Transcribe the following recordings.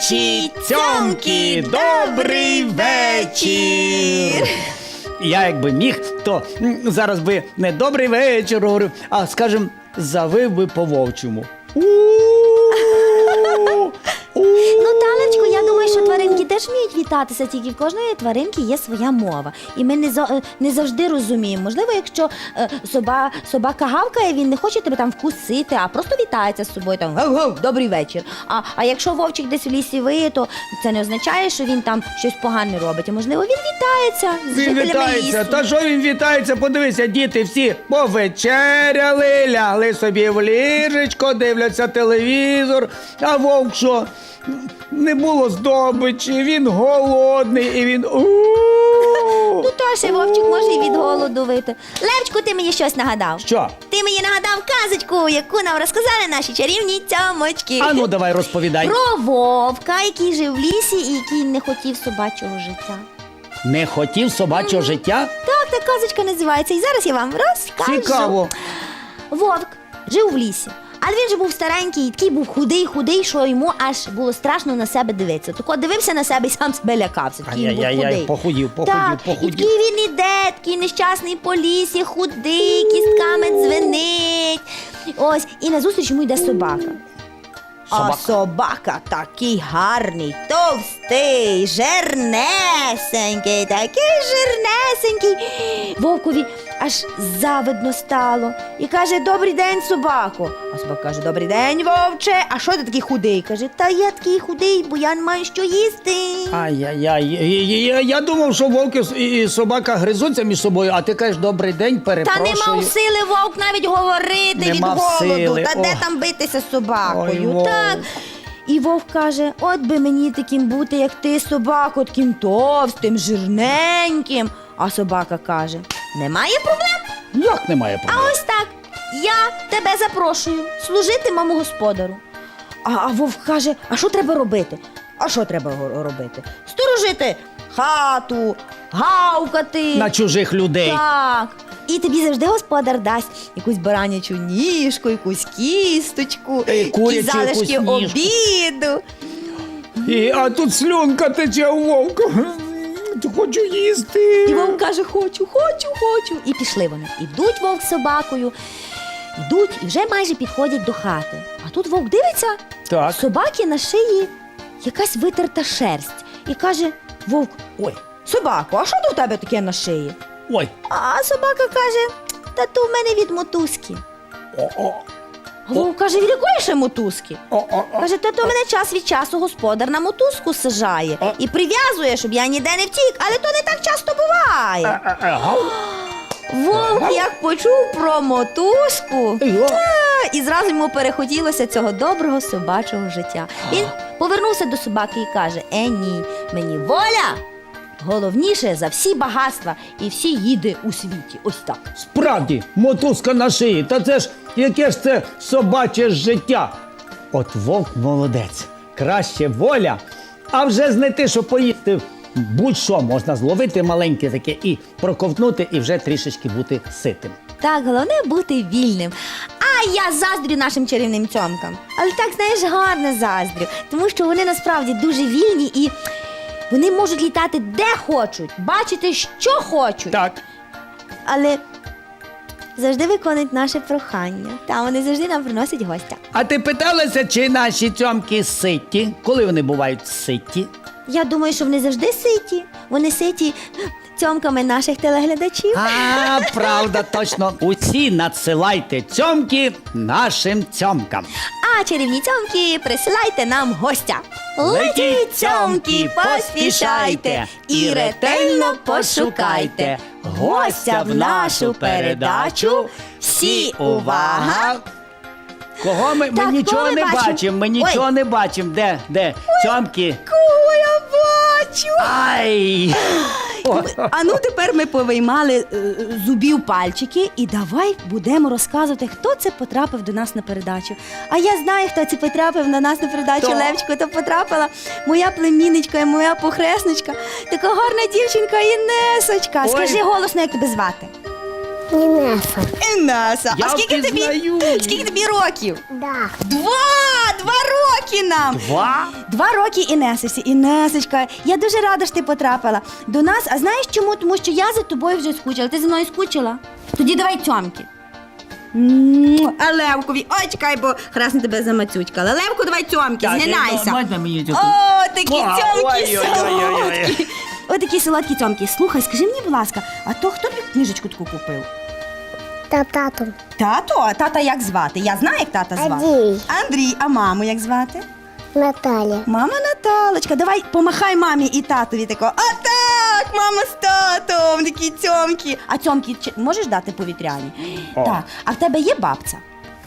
Малечі, цьомки, добрий вечір. Я якби міг, то зараз би не добрий вечір говорив, а скажем, завив би по вовчому. У-у-у. Теж вміють вітатися, тільки в кожної тваринки є своя мова. І ми не, е, не завжди розуміємо. Можливо, якщо е, соба, собака гавкає, він не хоче тебе там вкусити, а просто вітається з собою там гав-гав, добрий вечір. А, а якщо вовчик десь в лісі виє, то це не означає, що він там щось погане робить. А можливо, він вітається з Він жителями вітається. лісу. Та що він вітається? Подивися, діти всі повечеряли, лягли собі в ліжечко, дивляться телевізор. А вовк що? Не було здобичі, він голодний і він. Ну, то ще вовчик може і від голоду вити. Левчику, ти мені щось нагадав. Що? Ти мені нагадав казочку, яку нам розказали наші чарівні цьомочки. А ну давай розповідай. Про вовка, який жив в лісі і який не хотів собачого життя. Не хотів собачого життя? Так, та казочка називається. І зараз я вам розкажу. Цікаво. Вовк жив в лісі. Але він же був старенький, і такий був худий, худий, що йому аж було страшно на себе дивитися. Тако дивився на себе і сам себе лякався. Такий він був худий. похудів, похудів, так, похудів. І такий він іде, такий нещасний по лісі, худий, кістками дзвенить. Ось, і назустріч йому йде собака. Собака. А собака такий гарний, товстий, жирнесенький, такий жирнесенький. Вовкові аж завидно стало і каже: Добрий день, собако. А собака каже: Добрий день, вовче. А що ти такий худий? Каже, та я такий худий, бо я не маю що їсти. Ай-яй-яй, я, я, я думав, що вовки і собака гризуться між собою, а ти кажеш добрий день, Та перепрошую. не мав сили вовк навіть говорити Не від голоду. сили, Та де ох. там битися з Ой, собакою? вовк. так. І вовк каже: от би мені таким бути, як ти, собако, таким товстим, жирненьким. А собака каже: немає проблем. Як немає проблем? А ось так. Я тебе запрошую служити моєму господару. А, а вовк каже: а що треба робити? А що треба робити? Сторожити хату, гавкати. На чужих людей. Так. І тобі завжди господар дасть якусь баранячу ніжку, якусь кісточку, Е, якісь залишки якусь ніжку. обіду. І, а тут слюнка тече у вовка. Хочу їсти. І вовк каже: хочу, хочу, хочу. І пішли вони. Ідуть вовк з собакою, ідуть і вже майже підходять до хати. А тут вовк дивиться, Так. собаки на шиї якась витерта шерсть. І каже: Вовк, ой, собако, а що в тебе таке на шиї? Ой. А собака каже: Та то в мене від мотузки. О-о. А Вовк каже, від якої ще мотузки? Каже, та то мене час від часу господар на мотузку сажає А. і прив'язує, щоб я ніде не втік, але то не так часто буває. Вовк як почув про мотузку, і зразу йому перехотілося цього доброго собачого життя. Він повернувся до собаки і каже: Е, ні, мені воля головніше за всі багатства і всі їди у світі. Ось так. Справді, мотузка на шиї. Та це ж яке ж це собаче життя. От вовк молодець. Краще воля, а вже знайти, що поїсти. Будь-що можна зловити маленьке таке і проковтнути, і вже трішечки бути ситим. Так, головне бути вільним. А я заздрю нашим чарівним цьомкам. Але так, знаєш, гарно заздрю, тому що вони насправді дуже вільні і вони можуть літати де хочуть, бачити, що хочуть. Так. Але завжди виконують наше прохання. Та вони завжди нам приносять гостя. А ти питалася, чи наші цьомки ситі? Коли вони бувають ситі? Я думаю, що вони завжди ситі. Вони ситі цьомками наших телеглядачів. А, правда, точно. Усі надсилайте цьомки нашим цьомкам. А чарівні цьомки, присилайте нам гостя. Летіть, цьомки, поспішайте і ретельно пошукайте гостя в нашу передачу. Всі увага! Кого ми, ми Так, нічого кого ми не бачимо? бачимо, ми Ой. нічого не бачимо. Де, де? Цьомки. Кого я бачу? Ай! О, А ну тепер ми повиймали е, зубів пальчики і давай будемо розказувати, хто це потрапив до нас на передачу. А я знаю, хто це потрапив на нас на передачу Хто? Левчику. То потрапила моя племінничка і моя похресничка. Така гарна дівчинка Інесочка. Ой. Скажи голосно, як тебе звати. Інеса. Інеса. Я а скільки тобі, впізнаю її. скільки тобі років? Да. Два! Два роки нам! Два? Два роки Інесесі. Інесечка, я дуже рада, що ти потрапила до нас. А знаєш чому? Тому що я за тобою вже скучила. Ти за мною скучила? Тоді давай цьомки. М, А Левкові, ой, чекай, бо храсне тебе замацюцькала. Левку, давай цьомки, згинайся. Можна мені цю? О, такі О, цьомки солодкі. Ой, такі солодкі цьомки. Слухай, скажи мені, будь ласка, а то хто тобі книжечку таку купив? Та тату. Тато? А тата як звати? Я знаю, як тата звати. Андрій. Андрій, а маму як звати? Наталя. Мама Наталочка, давай помахай мамі і татові тако. А так, мама з татом, такі цьомки. А цьомки чи- можеш дати повітряні? О. Так. А в тебе є бабця?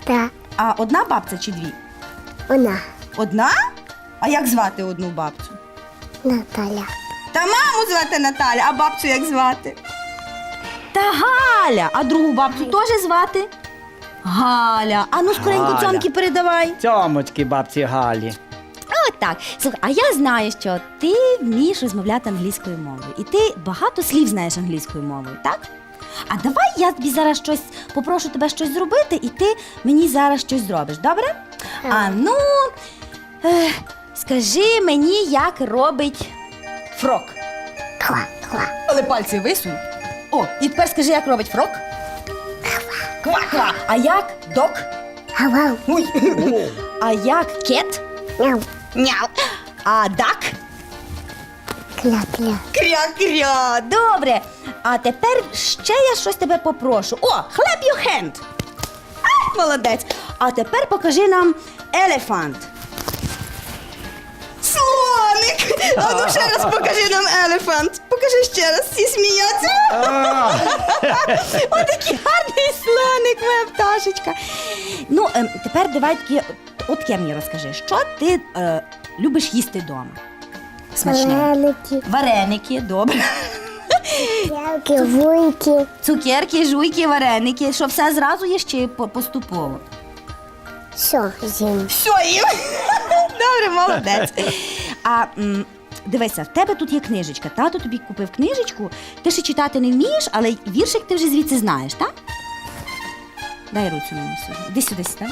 Та А одна бабця чи дві? вона. Одна? А як звати одну бабцю? Наталя. Та маму звати Наталя, а бабцю як звати? Та Галя, а другу бабцю теж звати? Галя. А ну скоренько Галя. цьомки передавай. Цьомочки бабці Галі. От так. Слухай, а я знаю, що ти вмієш розмовляти англійською мовою. І ти багато слів знаєш англійською мовою, так? А давай я тобі зараз щось попрошу тебе щось зробити, і ти мені зараз щось зробиш, добре? А ну, е, скажи мені, як робить фрок. Але пальці висунь. О, і тепер скажи, як робить фрок. Ква-ква. А як док? Ой. А як кет? Мяу. Няу. А дак? Кля-кля. Кря-кря. Добре. А тепер ще я щось тебе попрошу. О, clap your hand. Ай, молодець. А тепер покажи нам елефант. А ну ще раз покажи нам елефант. Покажи ще раз, всі сміються. Отакий гарний слоник, моя пташечка. Ну, ем, тепер давай таки, от таке мені розкажи, що ти е, любиш їсти вдома? Смачне. Вареники. Вареники, добре. Ялки, вуйки. Цукерки, жуйки, вареники, що все зразу є ще по- поступово. Все, зім. Все їм. Добре, молодець. А м, дивися, в тебе тут є книжечка. Тато тобі купив книжечку. Ти ще читати не вмієш, але віршик ти вже звідси знаєш, так? Дай руцю мені сюди. Іди сюди сюди.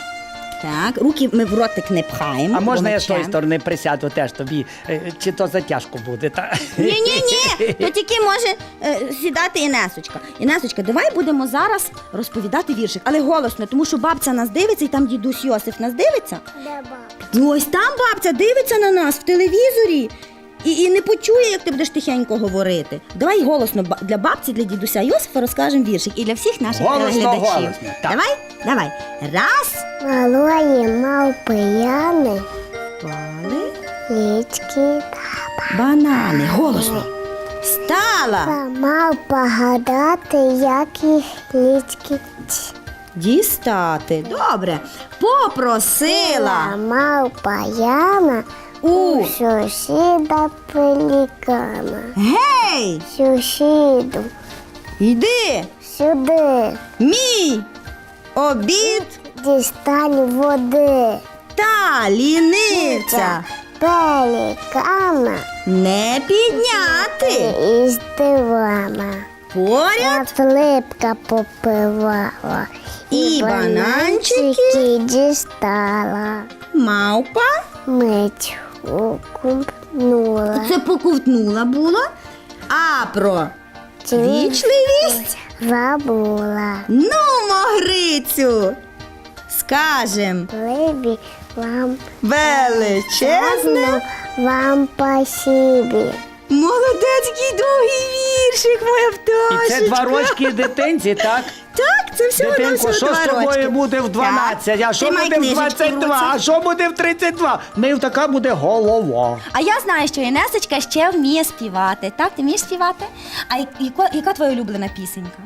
Так, руки ми в ротик не пхаємо. А можна я з тої сторони присяду теж тобі? Е, Чи то затяжко буде? Та? Ні, ні, ні. То тільки може е, сідати Інесочка. Інесочка, давай будемо зараз розповідати віршик, але голосно, тому що бабця нас дивиться, і там дідусь Йосиф нас дивиться. Де баб? Ну ось там бабця дивиться на нас в телевізорі. І, і не почує, як ти будеш тихенько говорити. Давай голосно для бабці, для дідуся Йосифа розкажемо віршик і для всіх наших Голосно, глядачів. голосно, так. Давай, давай. Раз, Малої мавпи Яни. пали, Лічки. банани. Голосно. Стала. Мав погадати, як їх лічки. Дістати. Добре. Попросила Мавпа Яна у сусіда пелікана. гей, Сусіду, йди, сюди, мій обід дістань води. та лінивця Пелікана не підняти. із дивана. Поряд липка попивала. І бананчики. бананчики дістала. мавпа. Мить купнула. Це поковтнула було. А про вічливість. Забула. Ну, Грицю, скажем Либі вам величезне. вам пасібі. Молодець, який довгий віршик, моя І пташечка. це два рочки дитинці, так? Так, це всього на Дитинко, що з тобою буде в 12? А що буде в книжечку в 22? А що буде в 32? В неї така буде голова. А я знаю, що Інесочка ще вміє співати. Так, ти вмієш співати? А яка, яка твоя улюблена пісенька?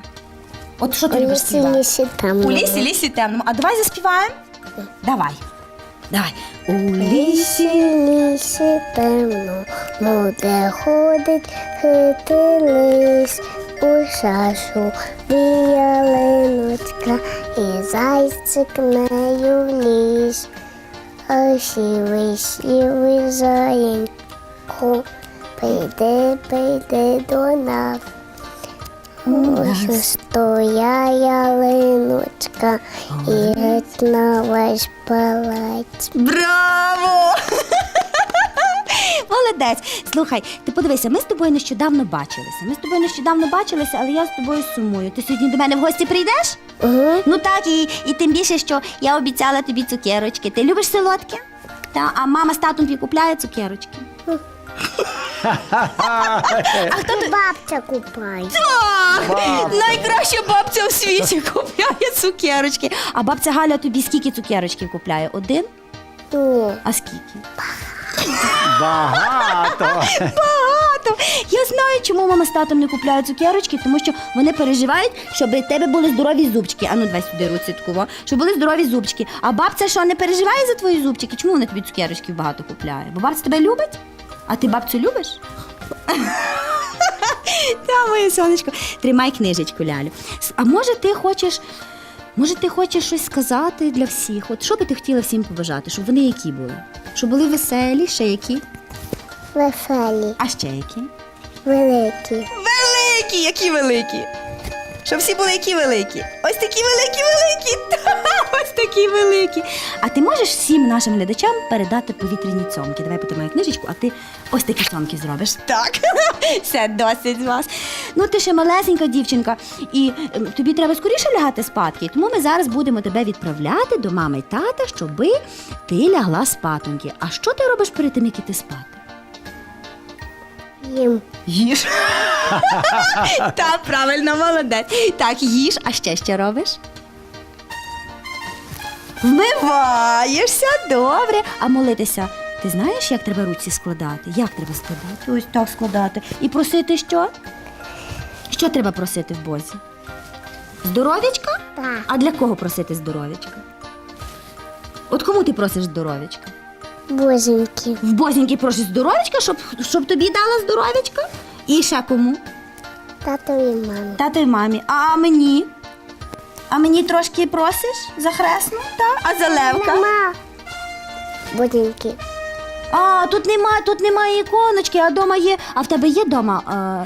От що ти любиш лісі співати? лісі там. У лісі, лісі темному. А давай заспіваємо? Давай. Давай. У лісі. Лісі, темно, де ходить хитий лис, у шашу ялиночка, і зайчик нею вліз. А сівий, сівий заєнько, прийди, прийди до нас. Стоя ялиночка і геть на весь палац. Браво! Молодець. Слухай, ти подивися, ми з тобою нещодавно бачилися. Ми з тобою нещодавно бачилися, але я з тобою сумую. Ти сьогодні до мене в гості прийдеш? Угу. Ну так, і, і тим більше, що я обіцяла тобі цукерочки. Ти любиш солодке? Та, а мама з татом тобі купляє цукерочки. А хто бабця купає? Найкраща бабця у світі купляє цукерочки. А бабця Галя тобі скільки цукерочків купляє? Один? Ні. А скільки? Багато. Багато. Я знаю, чому мама з татом не купляють цукерочки, тому що вони переживають, щоб в тебе були здорові зубчики. Ану, давай сюди руці таку, щоб були здорові зубчики. А бабця що не переживає за твої зубчики? Чому вона тобі цукерочків багато купляє? Бо бабця тебе любить? А ти бабцю любиш? Та, моє сонечко, тримай книжечку, Лялю. А може ти хочеш. Може, ти хочеш щось сказати для всіх? От що би ти хотіла всім побажати? Щоб вони які були? Щоб були веселі, ще які? Веселі, А ще які? великі. Великі, які великі. Щоб всі були які великі. Ось такі великі, великі. Такі великі. А ти можеш всім нашим глядачам передати повітряні цьомки? Давай потримаю книжечку, а ти ось такі цьомки зробиш. Так. Все досить з вас. Ну, ти ще малесенька дівчинка, і ем, тобі треба скоріше лягати спадки. Тому ми зараз будемо тебе відправляти до мами й тата, щоби ти лягла спатоньки. А що ти робиш перед тим, як іти спати? Їм Їж. так, правильно, молодець. Так, їж, а ще що робиш? Вмиваєшся, добре. А молитися, ти знаєш, як треба руці складати? Як треба складати? Ось так складати. І просити що? Що треба просити в Бозі? Здоров'ячка? Так. А для кого просити здоров'ячка? От кому ти просиш здоров'ячка? бозенькі. В Бозіньки просиш здоров'ячка, щоб, щоб тобі дала здоров'ячка? І ще кому? Татові мамі. Тато й мамі. А мені? А мені трошки просиш за хресну? Та? А за левка? Мама. Бозенькі. А, тут немає, тут немає іконочки, а вдома є. А в тебе є вдома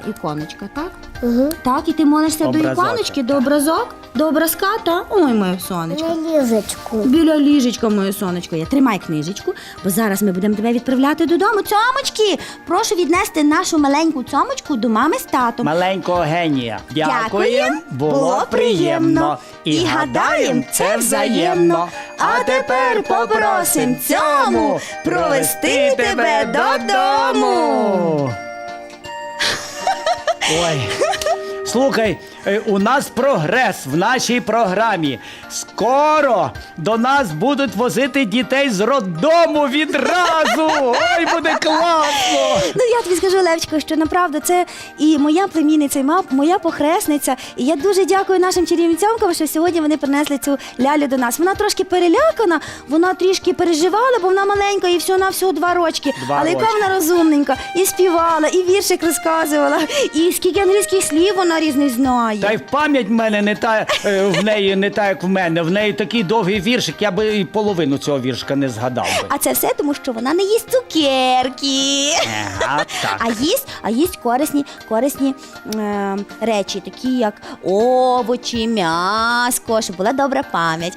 е, іконочка, так? Угу. Так, і ти молишся до іконочки, до образок, до образка, та? Ой, моє сонечко. На ліжечку. Біля ліжечка, моє сонечко, є. Тримай книжечку, бо зараз ми будемо тебе відправляти додому. Цьомочки! Прошу віднести нашу маленьку цьомочку до мами з татом. Маленького генія. Дякуємо. Дякуєм. Було приємно. І гадаєм, це взаємно. А тепер попросим цьому провести тебе додому. Ой. Слухай, у нас прогрес в нашій програмі. Скоро до нас будуть возити дітей з роддому відразу. Ой, буде класно! Ну я тобі скажу, Левчко, що направду це і моя племінниця, і ма- моя похресниця. І я дуже дякую нашим чарівницям, що сьогодні вони принесли цю лялю до нас. Вона трошки перелякана, вона трішки переживала, бо вона маленька і всього на всього два рочки. Два Але яка рочки. вона розумненька, і співала, і віршик розказувала, і скільки англійських слів вона різних знає. Та й в пам'ять в мене не та е, в неї не та, як в мене. В неї такий довгий віршик, я би і половину цього віршика не згадав би. А це все тому, що вона не їсть цукерки. Ага, так. А їсть, а їсть корисні, корисні е, речі, такі як овочі, м'яско, щоб була добра пам'ять.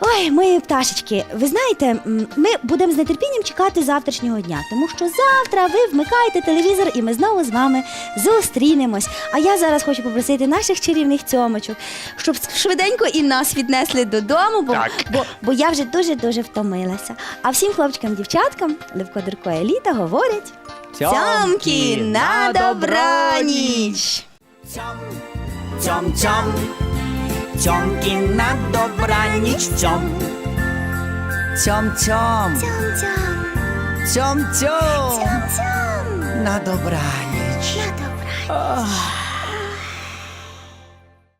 Ой, мої пташечки, ви знаєте, м, ми будемо з нетерпінням чекати завтрашнього дня, тому що завтра ви вмикаєте телевізор і ми знову з вами зустрінемось. А я зараз хочу попросити наших чарівних цьомочок, щоб швиденько і нас віднесли додому, бо, Так. бо, бо я вже дуже-дуже втомилася. А всім хлопчикам, дівчаткам, Левко Дурко і Еліта говорять. Цьомки на добраніч! Цьом, цьом, цьом, цьомки на добраніч, цьом. Цьом, цьом, цьом, цьом, на добраніч. На добра. Ах.